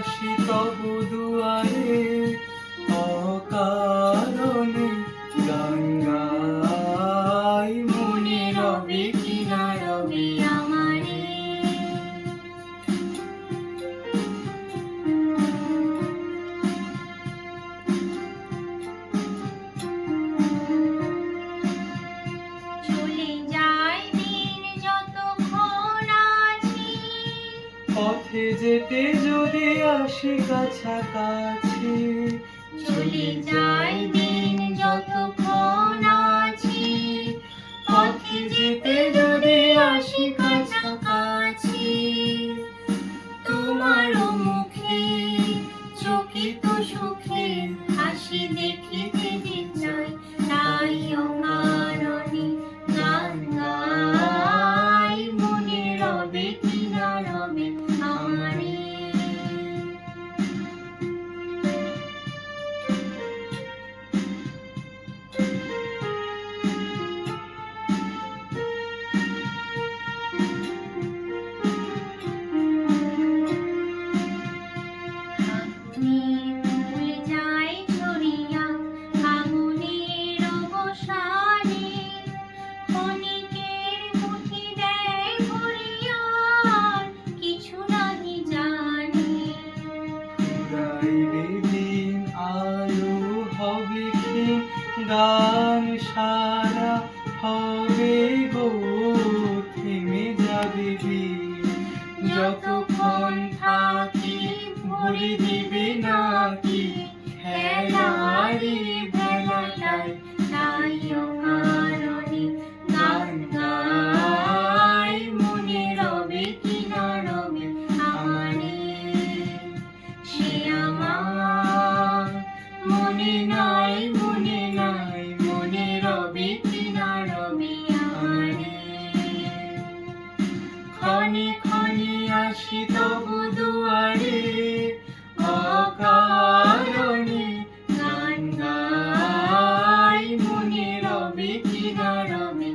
আসি তব দুয়ারে অকা পথে যেতে যদি আসি কাছাকাছি। গান সারা হবে গো থেমে যাবে যতক্ষণ থাকি ভরে দিবে নাকি? খেলারি ক্ষণে ক্ষণে আসি তবু দুয়ারে অকারণে গান গাই মনে রবে কিনা রবে